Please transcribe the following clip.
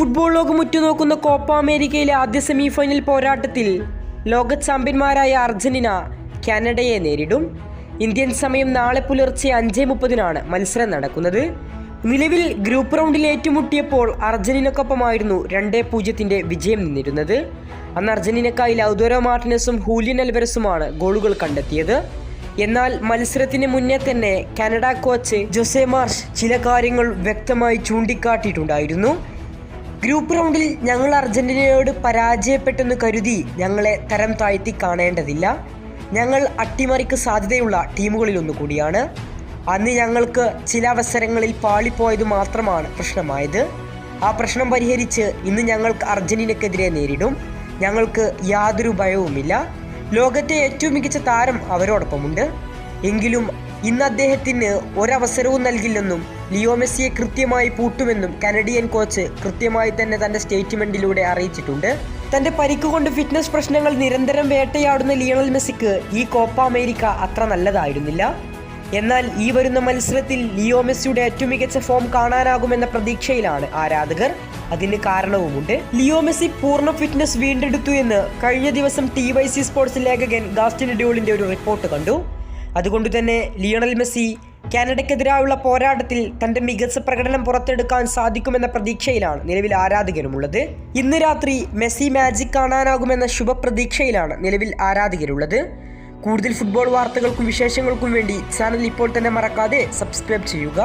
Football ലോകം ഉറ്റുനോക്കുന്ന Copa അമേരിക്കയിലെ ആദ്യ സെമി ഫൈനൽ പോരാട്ടത്തിൽ ലോക ചാമ്പ്യന്മാരായ അർജന്റീന കാനഡയെ നേരിടും. ഇന്ത്യൻ സമയം നാളെ പുലർച്ചെ അഞ്ച് മുപ്പതിനാണ് മത്സരം നടക്കുന്നത്. നിലവിൽ ഗ്രൂപ്പ് റൗണ്ടിൽ ഏറ്റുമുട്ടിയപ്പോൾ അർജന്റീനക്കൊപ്പമായിരുന്നു രണ്ടേ പൂജ്യത്തിന്റെ വിജയം നിന്നിരുന്നത് അന്ന് അർജന്റീനക്കായി ലൗദോരോ മാർട്ടിനസും ഹൂലിയൻ അൽവരസുമാണ് ഗോളുകൾ കണ്ടെത്തിയത്. എന്നാൽ മത്സരത്തിന് മുന്നേ തന്നെ കാനഡ കോച്ച് ജോസെ മാർഷ് ചില കാര്യങ്ങൾ വ്യക്തമായി ചൂണ്ടിക്കാട്ടിയിട്ടുണ്ടായിരുന്നു. ഗ്രൂപ്പ് റൗണ്ടിൽ ഞങ്ങൾ അർജന്റീനയോട് പരാജയപ്പെട്ടെന്ന് കരുതി ഞങ്ങളെ തരം താഴ്ത്തി കാണേണ്ടതില്ല. ഞങ്ങൾ അട്ടിമറിക്ക് സാധ്യതയുള്ള ടീമുകളിലൊന്നു കൂടിയാണ്. അന്ന് ഞങ്ങൾക്ക് ചില അവസരങ്ങളിൽ പാളിപ്പോയത് മാത്രമാണ് പ്രശ്നമായത്. ആ പ്രശ്നം പരിഹരിച്ച് ഇന്ന് ഞങ്ങൾക്ക് അർജന്റീനക്കെതിരെ നേരിടും. ഞങ്ങൾക്ക് യാതൊരു ഭയവുമില്ല. ലോകത്തെ ഏറ്റവും മികച്ച താരം അവരോടൊപ്പമുണ്ട്. എങ്കിലും ഇന്ന് അദ്ദേഹത്തിന് ഒരവസരവും നൽകില്ലെന്നും ലിയോ മെസ്സിയെ കൃത്യമായി പൂട്ടുമെന്നും കനഡിയൻ കോച്ച് കൃത്യമായി തന്നെ തന്റെ സ്റ്റേറ്റ്മെന്റിലൂടെ അറിയിച്ചിട്ടുണ്ട്. തന്റെ പരിക്ക് കൊണ്ട് ഫിറ്റ്നസ് പ്രശ്നങ്ങൾ നിരന്തരം വേട്ടയാടുന്ന ലിയണൽ മെസ്സിക്ക് ഈ കോപ്പ അമേരിക്ക അത്ര നല്ലതായിരുന്നില്ല. എന്നാൽ ഈ വരുന്ന മത്സരത്തിൽ ലിയോ മെസ്സിയുടെ ഏറ്റവും മികച്ച ഫോം കാണാനാകുമെന്ന പ്രതീക്ഷയിലാണ് ആരാധകർ. അതിന് കാരണവുമുണ്ട്. ലിയോ മെസ്സി പൂർണ ഫിറ്റ്നസ് വീണ്ടെടുത്തു എന്ന് കഴിഞ്ഞ ദിവസം ടി വൈ സി സ്പോർട്സ് ലേഖകൻ ഗാസ്റ്റിൻ ഡ്യൂളിന്റെ ഒരു റിപ്പോർട്ട് കണ്ടു. അതുകൊണ്ട് തന്നെ ലിയണൽ മെസ്സി കാനഡയ്ക്കെതിരായുള്ള പോരാട്ടത്തിൽ തന്റെ മികച്ച പ്രകടനം പുറത്തെടുക്കാൻ സാധിക്കുമെന്ന പ്രതീക്ഷയിലാണ് നിലവിൽ ആരാധകരുമുള്ളത്. ഇന്ന് രാത്രി മെസ്സി മാജിക് കാണാനാകുമെന്ന ശുഭപ്രതീക്ഷയിലാണ് നിലവിൽ ആരാധകരുള്ളത്. കൂടുതൽ ഫുട്ബോൾ വാർത്തകൾക്കും വിശേഷങ്ങൾക്കും വേണ്ടി ചാനൽ ഇപ്പോൾ തന്നെ മറക്കാതെ സബ്സ്ക്രൈബ് ചെയ്യുക.